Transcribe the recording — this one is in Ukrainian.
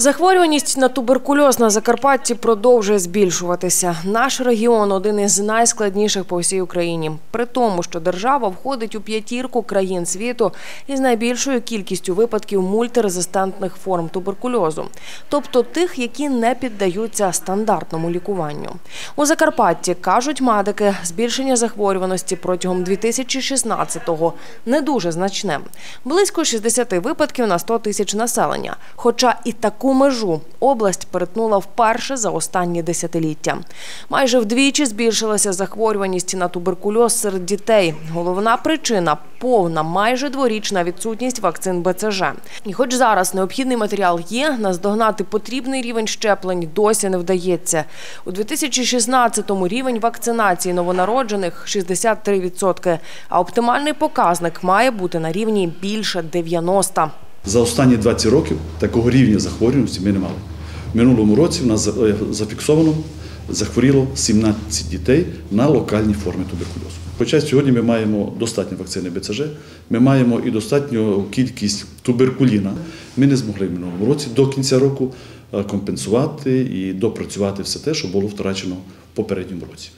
Захворюваність на туберкульоз на Закарпатті продовжує збільшуватися. Наш регіон один із найскладніших по всій Україні. При тому, що держава входить у п'ятірку країн світу із найбільшою кількістю випадків мультирезистентних форм туберкульозу, тобто тих, які не піддаються стандартному лікуванню. У Закарпатті кажуть медики, збільшення захворюваності протягом 2016-го не дуже значне. Близько 60 випадків на 100 тисяч населення. Хоча і таку межу область перетнула вперше за останні десятиліття. Майже вдвічі збільшилася захворюваність на туберкульоз серед дітей. Головна причина повна, майже дворічна відсутність вакцин БЦЖ. І хоч зараз необхідний матеріал є, наздогнати потрібний рівень щеплень досі не вдається. У 2016-му рівень вакцинації новонароджених 63%, а оптимальний показник має бути на рівні більше 90%. За останні 20 років такого рівня захворюваності ми не мали. В минулому році в нас е, зафіксовано захворіло 17 дітей на локальні форми туберкульозу. Хоча сьогодні ми маємо достатньо вакцини БЦЖ, ми маємо і достатню кількість туберкуліна. Ми не змогли в минулому році до кінця року е, компенсувати і допрацювати все те, що було втрачено в попередньому році.